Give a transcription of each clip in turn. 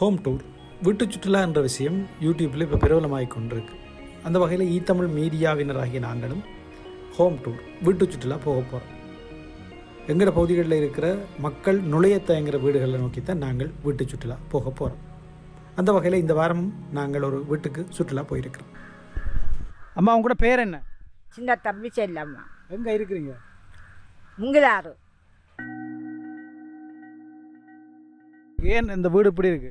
Home tour வீட்டு சுற்றுலா என்ற விஷயம் யூடியூப்பில் இப்போ பிரபலமாகிக் கொண்டிருக்கு. அந்த வகையில் ஈத்தமிழ் மீடியாவினராகிய நாங்களும் ஹோம் டூர் வீட்டு சுற்றுலா போக போகிறோம் எங்களோட பகுதிகளில் இருக்கிற மக்கள் நுழைய தயங்குற வீடுகளை நோக்கி தான் நாங்கள் வீட்டு சுற்றுலா போக போகிறோம் அந்த வகையில் இந்த வாரமும் நாங்கள் ஒரு வீட்டுக்கு சுற்றுலா போயிருக்கிறோம். அம்மா உங்களோட பேர் என்ன? சின்ன தம்பி செல்லம்மா. எங்கே இருக்கிறீங்க? முங்கிலாறு ஏன் இந்த வீடு இப்படி இருக்கு?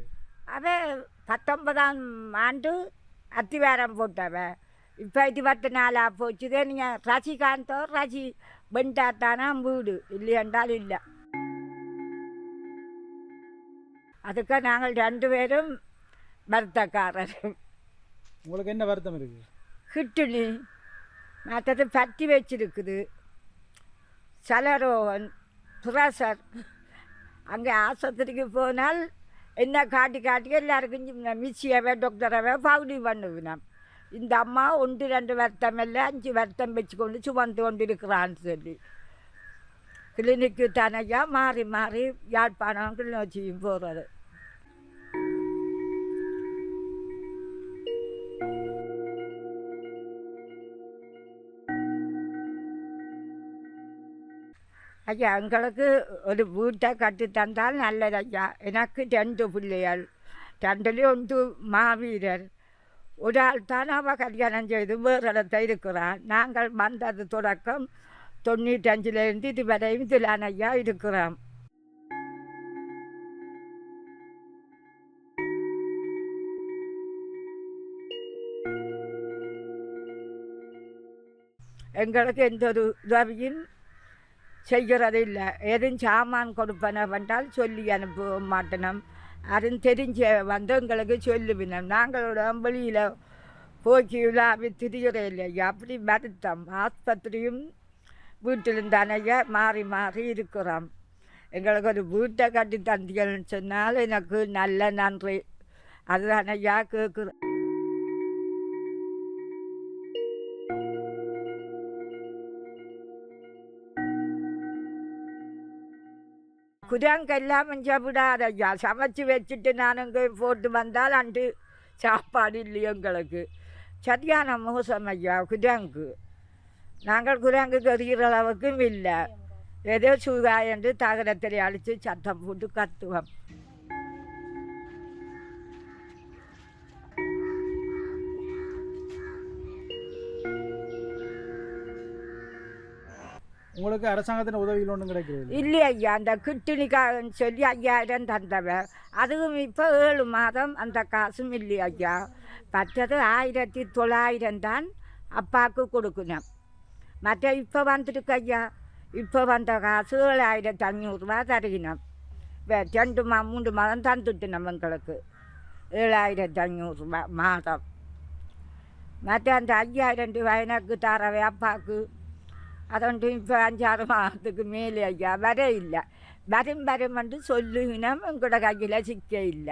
அவன் பத்தொன்பதாம் ஆண்டு அத்திவாரம் போட்டவ. இப்போ இருபத்தி நாலா போச்சுதே நீங்கள் ரசிகாந்தோ ரசி பெண்டாத்தானா வீடு. இல்லையென்றால் இல்லை. அதுக்கு நாங்கள் ரெண்டு பேரும் வருத்தக்காரர். உங்களுக்கு என்ன வருத்தம் இருக்குது கிட்டுனி மற்றது பற்றி வச்சிருக்குது. சலரோகன் புரசர் அங்கே ஆஸ்பத்திரிக்கு போனால் என்ன காட்டி காட்டி எல்லாருக்கும் மிஸ்ஸியவே டாக்டரவே பவுடி பண்ணுவினோம். இந்த அம்மா ஒன்று ரெண்டு வருத்தம் இல்லை அஞ்சு வருத்தம் வச்சுக்கொண்டு சுமந்து கொண்டு இருக்கிறான்னு சொல்லி கிளினிக்கு தனியாக மாறி மாறி யாழ்ப்பாணம் கிளிநொச்சியும் போகிறது ஐயா எங்களுக்கு ஒரு வீட்டை கட்டி தந்தால் நல்லது ஐயா. எனக்கு ரெண்டு பிள்ளைகள். ரெண்டுலேயும் ஒன்று மாவீரர். ஒரு ஆள் தான் அவள் கல்யாணம் செய்து வேறு இடத்த இருக்கிறான். நாங்கள் வந்தது தொடக்கம் தொண்ணூற்றஞ்சிலேருந்து இதுவரையும் இதில் ஐயா இருக்கிறோம் எங்களுக்கு எந்த ஒரு உதவியும் செய்கிறது இல்லை எதுவும் சாமான் கொடுப்பனவென்றால் சொல்லி அனுப்ப மாட்டணும் அதுவும் தெரிஞ்ச வந்து எங்களுக்கு சொல்லுவினோம். நாங்களோட வெளியில் போக்கி விழாவி திரிகிற இல்லையா? அப்படி வருத்தம். ஆஸ்பத்திரியும் வீட்டிலும் தானையா மாறி மாறி இருக்கிறோம். எங்களுக்கு ஒரு வீட்டை கட்டி தந்தீங்கன்னு சொன்னால் எனக்கு நல்ல நன்றி. அதுதான் ஐயா கேட்குறேன் குரங்கெல்லாம் விடாத சமைச்சு வச்சுட்டு நான் இங்கே போட்டு வந்தால் அன்று சாப்பாடு இல்லையோ எங்களுக்கு. சரியான மோசம் ஐயா குரங்கு நாங்கள் குரங்கு கறிகிற அளவுக்கும் இல்லை. ஏதோ சுகாயண்டு தகரத்தில் அடித்து சத்தம் போட்டு கத்துவோம். உங்களுக்கு அரசாங்கத்தின் உதவிகள் ஒன்றும் கிடைக்கிறது இல்லை ஐயா அந்த கிட்டினிக்காகன்னு சொல்லி ஐயாயிரம் தந்தவன் அதுவும் இப்போ ஏழு மாதம் அந்த காசும் இல்லை ஐயா. மற்றது ஆயிரத்தி தொள்ளாயிரம் தான் அப்பாவுக்கு கொடுக்கணும். மற்ற இப்போ வந்துருக்கு ஐயா. இப்போ வந்த காசு ஏழாயிரத்தி அஞ்சூறுரூவா தருகினோம் வே- ரெண்டு மா மூன்று மாதம் தந்துட்டு எங்களுக்கு. ஏழாயிரத்தி அஞ்சூறுரூவா மாதம். மற்ற அந்த ஐயாயிரம் ரூபாய் எனக்கு தரவே அப்பாவுக்கு. അതുകൊണ്ട് ഇപ്പോൾ അഞ്ചാറ് മാസത്തേക്ക് മേലെ അയ്യാ വരയില്ല. വരും വരും കൊണ്ട് ചൊല്ലുകിന ഇവിടെ കയ്യിലെ ചിക്കയില്ല.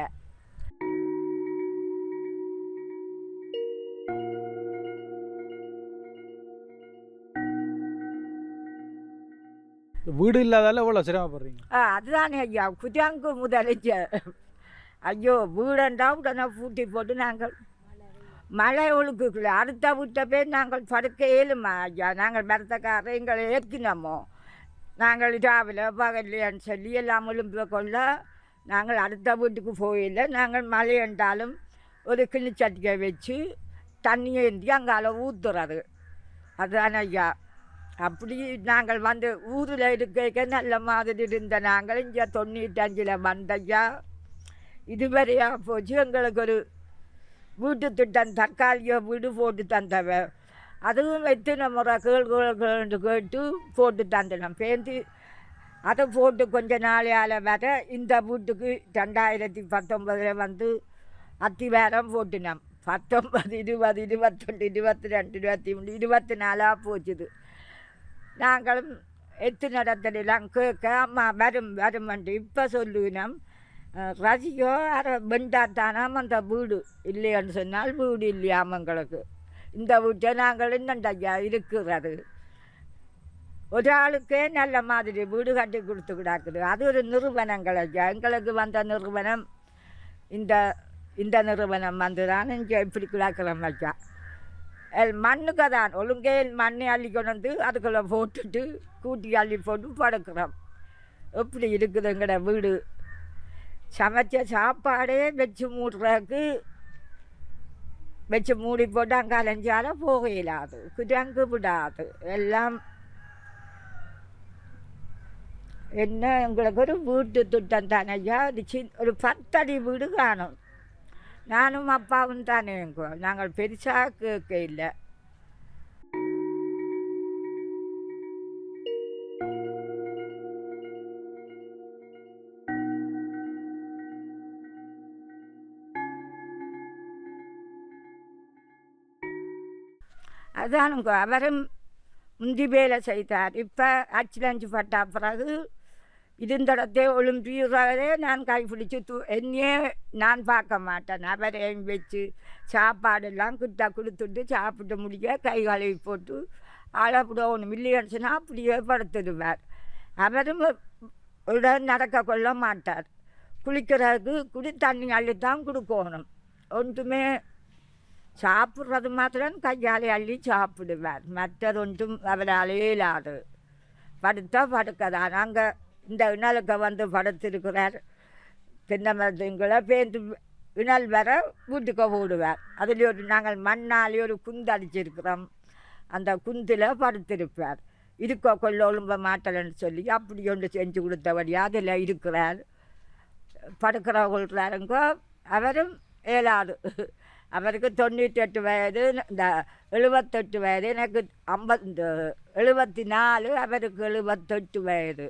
வீடு இல்லாதால எவ்வளோ சிரமப்படுறீங்க ஆ அதுதானே ஐயா குதிரங்கு முதலிச்சு ஐயோ வீடுண்டா உடனே பூட்டி போட்டு நாங்கள் மழை ஒழுக்குக்குள்ள அடுத்த விட்ட பேர் நாங்கள் படுக்க இயலுமா ஐயா? நாங்கள் மரத்தக்காரரை எங்களை ஏற்கினோமோ நாங்கள் ராவில பகல்லையான்னு சொல்லி எல்லாம் ஒழும்பு கொள்ள நாங்கள் அடுத்த வீட்டுக்கு போயில நாங்கள் மழை என்றாலும் ஒரு கிணிச்சட்டிக்கை வச்சு தண்ணி ஏந்தி அங்கால ஊற்றுறது அதுதானே ஐயா. அப்படி நாங்கள் வந்து ஊரில் இருக்க நல்ல மாதிரி இருந்த நாங்கள் இங்கே தொண்ணூற்றஞ்சில் வந்தையா இதுவரையாக போச்சு எங்களுக்கு ஒரு வீட்டு திட்டம் தக்காளியோ வீடு போட்டு தந்தவ. அதுவும் வைத்து முறை கேள் கேள் கேள்னு கேட்டு போட்டு தந்தனம். பேந்து அதை போட்டு கொஞ்ச நாளையால் வர இந்த வீட்டுக்கு ரெண்டாயிரத்தி பத்தொம்பதில் வந்து அத்திவாரம் போட்டுனோம். பத்தொம்பது இருபது இருபத்தொண்டு இருபத்தி ரெண்டு இருபத்தி மூணு இருபத்தி நாலாக போச்சுது. நாங்களும் எத்து நடத்தலாம் கேட்க அம்மா வரும் வருமென்று இப்போ சொல்லுவினோம். ரசிகோ அரை வெண்டாத்தானாம் அந்த வீடு. இல்லைன்னு சொன்னால் வீடு இல்லையாம் எங்களுக்கு. இந்த வீட்டை நாங்கள் என்னண்டா இருக்கிறது. ஒரு ஆளுக்கே நல்ல மாதிரி வீடு கட்டி கொடுத்து கிடாக்குது. அது ஒரு நிறுவனங்கள் ஐயா. எங்களுக்கு வந்த நிறுவனம் இந்த இந்த நிறுவனம் வந்து தான் இங்கே இப்படி கிடக்கிறோம் ஐயா. எல் மண்ணுக்கு தான். ஒழுங்கே மண்ணை அள்ளி கொண்டு வந்து அதுக்குள்ளே போட்டுட்டு கூட்டி அள்ளி போட்டு படுக்கிறோம். எப்படி இருக்குது எங்களோட வீடு? சமைச்ச சாப்பாடே வச்சு மூடுறதுக்கு வச்சு மூடி போட்டு அங்கே அலைஞ்சால போக இயலாது குரங்கு விடாது எல்லாம். என்ன எங்களுக்கு ஒரு வீட்டு திட்டம் தானேயா ஒரு சின் ஒரு பத்தடி வீடு காணும். நானும் அப்பாவும் தானே எங்க நாங்கள் பெருசாக கேட்க இல்லை. அதானுங்க அவரும் முந்தி வேலை செய்தார். இப்போ ஆக்சிடென்ட் பட்ட பிறகு இருந்தடத்தே ஒளிம்பியதே நான் கைப்பிடிச்சி தூ என்னையே நான் பார்க்க மாட்டேன். அவரையும் வச்சு சாப்பாடெல்லாம் கிட்ட கொடுத்துட்டு சாப்பிட்டு முடிக்க கை கழுவி போட்டு அளப்பட ஒன்று மில்லியன்ஸ்னா அப்படியே படுத்துடுவார். அவரும் உடன் நடக்க கொள்ள மாட்டார். குளிக்கிறதுக்கு குடி தண்ணி அள்ளித்தான் கொடுக்கணும். ஒன்றுமே சாப்பிட்றது மாத்திரம் கையால் அள்ளி சாப்பிடுவார் மற்றதொன்றும் ஒன்றும் அவரால் இயலாது படுத்தா படுக்கதான் அங்கே இந்த இணலுக்கு வந்து படுத்திருக்கிறார் தென்னை மரத்துங்களை பேந்து இணல் வர வீட்டுக்கு ஓடுவார் அதில் ஒரு நாங்கள் மண்ணாலே ஒரு குந்து அடிச்சிருக்கிறோம் அந்த குந்தில் படுத்திருப்பார் இருக்க கொள்ள ஒழும்ப மாட்டலன்னு சொல்லி அப்படி ஒன்று செஞ்சு கொடுத்தபடி அதில் இருக்கிறார் படுக்கிற கொள்கிறாருங்க அவரும் இயலாது அவருக்கு தொண்ணூற்றெட்டு வயது இந்த எழுபத்தெட்டு வயது எனக்கு ஐம்பது எழுபத்தி நாலு அவருக்கு எழுபத்தெட்டு வயது.